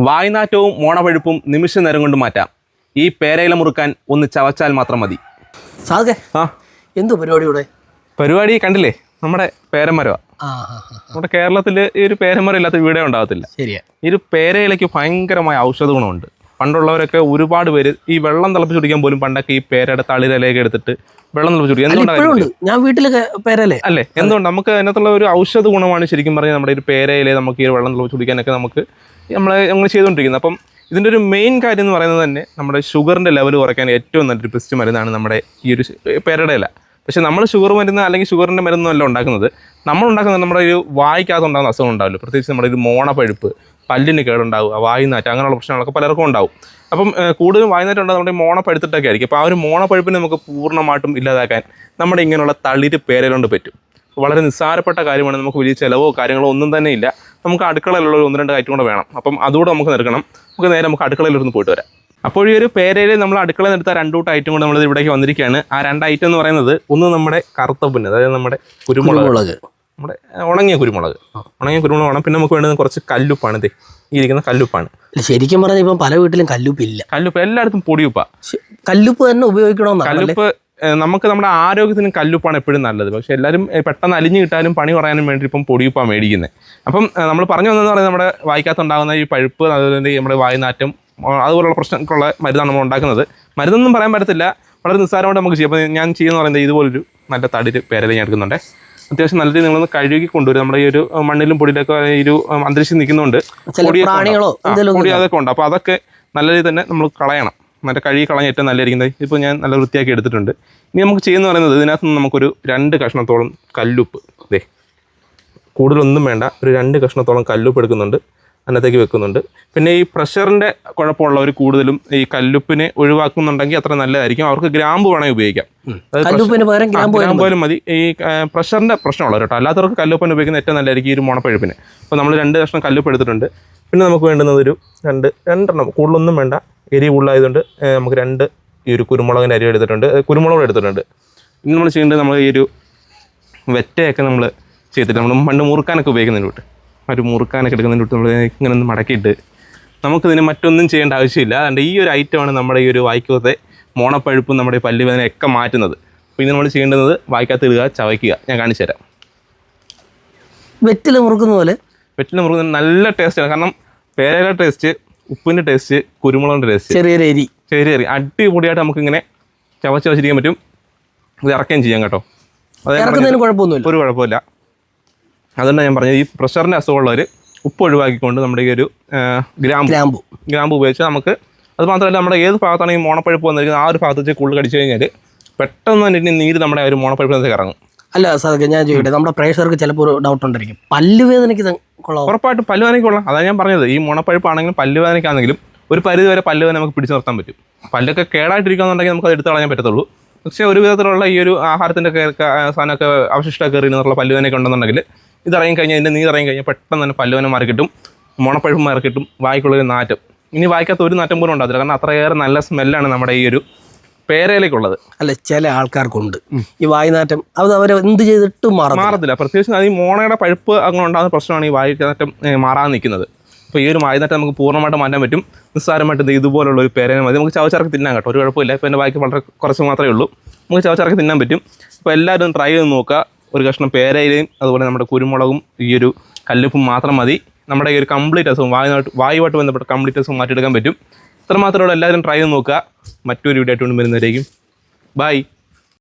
വായ്നാറ്റവും മോണപഴുപ്പും നിമിഷ നേരം കൊണ്ട് മാറ്റാം. ഈ പേരയില മുറുക്കാൻ ഒന്ന് ചവച്ചാൽ മാത്രം മതി. എന്ത് ആ. എന്തു പരിപാടി ഇവിടെ? പരിപാടി കണ്ടില്ലേ? നമ്മുടെ പേരമരവ. ആ ആ ആ, നമ്മുടെ കേരളത്തിൽ ഈ ഒരു പേരമരം ഇല്ലാത്ത വീടേ ഉണ്ടാകത്തില്ല. ശരിയാ. ഈ ഒരു പേരയിലയ്ക്ക് ഭയങ്കരമായ ഔഷധ ഗുണമുണ്ട്. പണ്ടുള്ളവരൊക്കെ ഒരുപാട് പേര് ഈ വെള്ളം തിളപ്പിച്ച് കുടിക്കാൻ പോലും പണ്ടൊക്കെ ഈ പേരയുടെ തളിരലയൊക്കെ എടുത്തിട്ട് വെള്ളം തിളപ്പിച്ച് കുടിക്കും. എന്തുകൊണ്ടാണ് ഞാൻ വീട്ടിലൊക്കെ പേരല്ലേ അല്ലേ? എന്തുകൊണ്ട്? നമുക്ക് അതിനകത്തുള്ള ഒരു ഔഷധ ഗുണമാണ് ശരിക്കും പറഞ്ഞാൽ നമ്മുടെ ഒരു പേരയിലെ നമുക്ക് ഈ വെള്ളം തിളപ്പിച്ച് കുടിക്കാനൊക്കെ നമുക്ക് നമ്മൾ നമ്മൾ ചെയ്തുകൊണ്ടിരിക്കുന്നത്. അപ്പം ഇതിന്റെ ഒരു മെയിൻ കാര്യം എന്ന് പറയുന്നത് തന്നെ നമ്മുടെ ഷുഗറിന്റെ ലെവൽ കുറയ്ക്കാൻ ഏറ്റവും നല്ലൊരു ബെസ്റ്റ് മരുന്നാണ് നമ്മുടെ ഈ ഒരു പേരയുടെ ഇല. പക്ഷേ നമ്മൾ ഷുഗർ മരുന്ന് അല്ലെങ്കിൽ ഷുഗറിന്റെ മരുന്നല്ല അല്ല ഉണ്ടാക്കുന്നത്. നമ്മൾ ഉണ്ടാക്കുന്നത് നമ്മുടെ ഒരു വായിക്കകത്ത് ഉണ്ടാകുന്ന അസുഖം ഉണ്ടാവില്ല. പ്രത്യേകിച്ച് നമ്മുടെ ഒരു മോണപ്പഴുപ്പ് പല്ലിന് കേടുണ്ടാവുക വായുനാറ്റം അങ്ങനെയുള്ള പ്രശ്നങ്ങളൊക്കെ പലർക്കും ഉണ്ടാവും. അപ്പം കൂടുതലും വായുനാറ്റം ഉണ്ടാകും നമ്മുടെ മോണ പഴുത്തിട്ടൊക്കെ ആയിരിക്കും. അപ്പോൾ ആ ഒരു മോണപ്പഴുപ്പിനെ നമുക്ക് പൂർണമായിട്ടും ഇല്ലാതാക്കാൻ നമ്മുടെ ഇങ്ങനെയുള്ള തളിര് പേരലുകൊണ്ട് പറ്റും. വളരെ നിസ്സാരപ്പെട്ട കാര്യമാണ്. നമുക്ക് വലിയ ചിലവോ കാര്യങ്ങളോ ഒന്നും തന്നെ ഇല്ല. നമുക്ക് അടുക്കളയിലുള്ള ഒന്ന് രണ്ട് ഐറ്റം കൂടെ വേണം. അപ്പം അതുകൂടെ നമുക്ക് നിൽക്കണം നമുക്ക് നേരെ നമുക്ക് അടുക്കളയിലൊന്ന് പോയിട്ട് വരാം. അപ്പോൾ ഈ ഒരു പേരയിൽ നമ്മൾ അടുക്കളയിൽ നിർത്താൻ എടുത്ത രണ്ട് ഐറ്റം കൂടെ നമ്മൾ ഇവിടേക്ക് വന്നിരിക്കുകയാണ്. ആ രണ്ട് ഐറ്റം എന്ന് പറയുന്നത് ഒന്ന് നമ്മുടെ കറുത്ത അതായത് നമ്മുടെ കുരുമുളക്. നമ്മുടെ ഉണങ്ങിയ കുരുമുളക്. ഉണങ്ങിയ കുരുമുളക് വേണം. പിന്നെ നമുക്ക് വേണ്ടത് കുറച്ച് കല്ലുപ്പാണ്. ഇതേ ഈ ഇരിക്കുന്ന കല്ലുപ്പാണ്. ശരിക്കും പറഞ്ഞാൽ ഇപ്പം പല വീട്ടിലും കല്ലുപ്പില്ല. കല്ലുപ്പ് എല്ലായിടത്തും പൊടിയുപ്പാ. കല്ലുപ്പ് തന്നെ ഉപയോഗിക്കണമെന്ന് കല്ലുപ്പ് നമുക്ക് നമ്മുടെ ആരോഗ്യത്തിന് കല്ലുപ്പാണ് എപ്പോഴും നല്ലത്. പക്ഷെ എല്ലാവരും പെട്ടെന്ന് അലിഞ്ഞു കിട്ടാനും പണി കുറയാനും വേണ്ടി ഇപ്പം പൊടിയുപ്പാണ് മേടിക്കുന്നത് അപ്പം നമ്മൾ പറഞ്ഞു വന്നതെന്ന് പറയുന്നത് നമ്മുടെ വായിക്കാത്തുണ്ടാകുന്ന ഈ പഴുപ്പ് അതുപോലെ തന്നെ നമ്മുടെ വായുനാറ്റം അതുപോലുള്ള പ്രശ്നങ്ങൾക്കുള്ള മരുന്നാണ് നമ്മൾ ഉണ്ടാക്കുന്നത്. മരുന്നൊന്നും പറയാൻ പറ്റത്തില്ല. വളരെ നിസ്സാരമായിട്ട് നമുക്ക് ചെയ്യാം. അപ്പം ഞാൻ ചെയ്യുന്ന പറയുന്നത് ഇതുപോലൊരു നല്ല തടിര് പേരല ഞാൻ എടുക്കുന്നുണ്ട്. അത്യാവശ്യം നല്ല രീതിയിൽ നിങ്ങളൊന്ന് കഴുകി കൊണ്ടുവരും നമ്മുടെ ഈ ഒരു മണ്ണിലും പൊടിയിലൊക്കെ ഈ ഒരു അന്തരീക്ഷം നിൽക്കുന്നുണ്ട്. ചില പൊടിയൊക്കെ പ്രാണികളോ ഉണ്ടാവും. ആ, എന്തെങ്കിലും പൊടി അതൊക്കെ ഉണ്ട്? അപ്പോൾ അതൊക്കെ നല്ല രീതിയിൽ തന്നെ നമ്മൾ കളയണം. മറ്റേ കഴുകി കളഞ്ഞ ഏറ്റവും നല്ലതായിരിക്കുന്നത് ഇപ്പോൾ ഞാൻ നല്ല വൃത്തിയാക്കി എടുത്തിട്ടുണ്ട്. ഇനി നമുക്ക് ചെയ്യുന്ന പറയുന്നത് ഇതിനകത്ത് നിന്ന് നമുക്കൊരു രണ്ട് കഷ്ണത്തോളം കല്ലുപ്പ്. ദേ കൂടുതലൊന്നും വേണ്ട. ഒരു രണ്ട് കഷ്ണത്തോളം കല്ലുപ്പ് എടുക്കുന്നുണ്ട്. അതിനകത്തേക്ക് വെക്കുന്നുണ്ട്. പിന്നെ ഈ പ്രഷറിന്റെ കുഴപ്പമുള്ളവർ കൂടുതലും ഈ കല്ലുപ്പിനെ ഒഴിവാക്കുന്നുണ്ടെങ്കിൽ അത്ര നല്ലതായിരിക്കും. അവർക്ക് ഗ്രാമ്പ് വേണമെങ്കിൽ ഉപയോഗിക്കാം. ഗ്രാമ്പ് പോലും മതി. ഈ പ്രഷറിന്റെ പ്രശ്നമുള്ള കേട്ടോ. അല്ലാത്തവർക്ക് കല്ലുപ്പൻ ഉപയോഗിക്കുന്ന ഏറ്റവും നല്ലതായിരിക്കും ഈ ഒരു മുണപ്പഴുപ്പിന്. അപ്പോൾ നമ്മൾ രണ്ട് കഷ്ണം കല്ലുപ്പ് എടുത്തിട്ടുണ്ട്. പിന്നെ നമുക്ക് വേണ്ടുന്നത് ഒരു രണ്ട് രണ്ടെണ്ണം. കൂടുതലൊന്നും വേണ്ട. എരി കൂടുതലായതുകൊണ്ട് നമുക്ക് രണ്ട് ഈ ഒരു കുരുമുളകിന്റെ അരി എടുത്തിട്ടുണ്ട്. കുരുമുളക് എടുത്തിട്ടുണ്ട്. ഇനി നമ്മൾ ചെയ്യേണ്ടത് നമ്മൾ ഈ ഒരു വെറ്റയൊക്കെ നമ്മൾ ചെയ്തിട്ട് നമ്മൾ മണ്ണ് മുറുക്കാനൊക്കെ ഉപയോഗിക്കുന്നതിന് വിട്ട് ഒരു മുറുക്കാനൊക്കെ എടുക്കുന്നതിന്റെ അടുത്ത് നമ്മൾ ഇങ്ങനെ ഒന്ന് മടക്കിയിട്ട് നമുക്കിതിന് മറ്റൊന്നും ചെയ്യേണ്ട ആവശ്യമില്ല. അതുകൊണ്ട് ഈ ഒരു ഐറ്റമാണ് നമ്മുടെ ഈ ഒരു വായിക്കകത്തെ മോണപ്പഴുപ്പും നമ്മുടെ ഈ പല്ലുവേദനയൊക്കെ മാറ്റുന്നത്. അപ്പോൾ ഇത് നമ്മൾ ചെയ്യേണ്ടത് വായിക്കാത്ത ഇടുക ചവയ്ക്കുക. ഞാൻ കാണിച്ചു തരാം. വെറ്റില മുറുക്കുന്ന പോലെ. വെറ്റില മുറുക്കുന്ന നല്ല ടേസ്റ്റാണ് കാരണം പേരയുടെ ടേസ്റ്റ് ഉപ്പിന്റെ ടേസ്റ്റ് കുരുമുളകിന്റെ ടേസ്റ്റ് ചെറിയ എരി. ചെറിയ ചെറിയ അടിപൊളിയായിട്ട് നമുക്കിങ്ങനെ ചവച്ച് വച്ചിരിക്കാൻ പറ്റും. ഇത് ഇറക്കുകയും ചെയ്യാം കേട്ടോ. അത് ഒരു കുഴപ്പമില്ല. അതുകൊണ്ടാണ് ഞാൻ പറഞ്ഞത് ഈ പ്രഷറിന്റെ അസുഖമുള്ളവർ ഉപ്പ് ഒഴിവാക്കിക്കൊണ്ട് നമ്മുടെ ഈ ഒരു ഗ്രാമ്പു. ഗ്രാമ്പു. ഗ്രാമ്പു ഉപയോഗിച്ച് നമുക്ക് അത് മാത്രമല്ല നമ്മുടെ ഏത് ഭാഗത്താണ് ഈ മോണപ്പഴുപ്പ് വന്നിരിക്കുന്നത് ആ ഒരു ഭാഗത്ത് വെച്ച് കൂടുതൽ കടിച്ചു കഴിഞ്ഞാൽ പെട്ടെന്ന് തന്നെ നീര് നമ്മുടെ ആ ഒരു മോണപ്പഴുപ്പിനകത്തേക്ക് ഇറങ്ങും. അല്ല സാധിക്കും ഞാൻ ചോദിക്കട്ടെ നമ്മുടെ പ്രേക്ഷകർക്ക് ചിലപ്പോൾ ഒരു ഡൗട്ട് ഉണ്ടായിരിക്കും. പല്ലുവേദനയ്ക്ക് കൊള്ളാം ഉറപ്പായിട്ടും പല്ലുവേദനയ്ക്ക് കൊള്ളാം അതാണ് ഞാൻ പറഞ്ഞത് ഈ മുണപ്പഴുപ്പാണെങ്കിലും പല്ലുവേദനയ്ക്കാണെങ്കിലും ഒരു പരിധി വരെ പല്ലുവേദന നമുക്ക് പിടിച്ചു നിർത്താൻ പറ്റും. പല്ലൊക്കെ കേടായിട്ടിരിക്കുകയെന്നുണ്ടെങ്കിൽ നമുക്ക് അത് എടുത്ത് കളയാൻ പറ്റത്തുള്ളൂ. പക്ഷേ ഒരു വിധത്തിലുള്ള ഈ ഒരു ആഹാരത്തിന്റെ സാധനമൊക്കെ അവശിഷ്ടമൊക്കെ എറിയുന്നുള്ള പല്ലുവേദനയൊക്കെ ഉണ്ടെന്നുണ്ടെങ്കിൽ ഇത് ഇറങ്ങി കഴിഞ്ഞാൽ ഇതിന്റെ നീര് ഇറങ്ങി കഴിഞ്ഞാൽ പെട്ടെന്ന് തന്നെ പല്ലുവനം മാറി കിട്ടും മുണപ്പഴുപ്പ് മാറി കിട്ടും വായിക്കുള്ളൊരു നാറ്റം. ഇനി വായിക്കാത്ത ഒരു നാറ്റം പോലും ഉണ്ടാകില്ല കാരണം അത്രയേറെ നല്ല സ്മെല്ലാണ് നമ്മുടെ ഈ ഒരു പേരയിലേക്കുള്ളത്. അല്ല ചില ആൾക്കാർക്കുണ്ട്. ഈ വായുനാറ്റം അത് അവർ എന്ത് ചെയ്തിട്ടും മാറും മാറത്തില്ല. പ്രത്യേകിച്ച് അത് ഈ മോണയുടെ പഴുപ്പ് അങ്ങനെ ഉണ്ടാകുന്ന പ്രശ്നമാണ് ഈ വായുനാറ്റം മാറാൻ നിൽക്കുന്നത്. അപ്പോൾ ഈ ഒരു വായുനാറ്റം നമുക്ക് പൂർണമായിട്ട് മാറ്റാൻ പറ്റും. നിസ്സാരമായിട്ട് ഇത് ഇതുപോലുള്ള ഒരു പേരനെ മതി. നമുക്ക് ചവച്ചിറക്കി തിന്നാൻ കേട്ടോ ഒരു കുഴപ്പമില്ല. ഇപ്പോൾ എന്റെ വായിക്ക് വളരെ കുറച്ച് മാത്രമേ ഉള്ളൂ. നമുക്ക് ചവച്ചിറക്കി തിന്നാൻ പറ്റും. അപ്പോൾ എല്ലാവരും ട്രൈ ചെയ്ത് നോക്കുക. ഒരു കഷ്ണം പേരയിലയും അതുപോലെ നമ്മുടെ കുരുമുളകും ഈ ഒരു കല്ലുപ്പും മാത്രം മതി. നമ്മുടെ ഈ ഒരു കംപ്ലീറ്റ് അസുഖം വായുമായിട്ട് വായുമായിട്ട് ബന്ധപ്പെട്ട കംപ്ലീറ്റ് അസുഖം മാറ്റിയെടുക്കാൻ പറ്റും. ഇത്രമാത്രമുള്ള മാത്രമേ എല്ലാവരും ട്രൈ ചെയ്ത് നോക്കുക. മറ്റൊരു വീഡിയോ ആയിട്ട് വരുന്നവരേക്കും. ബൈ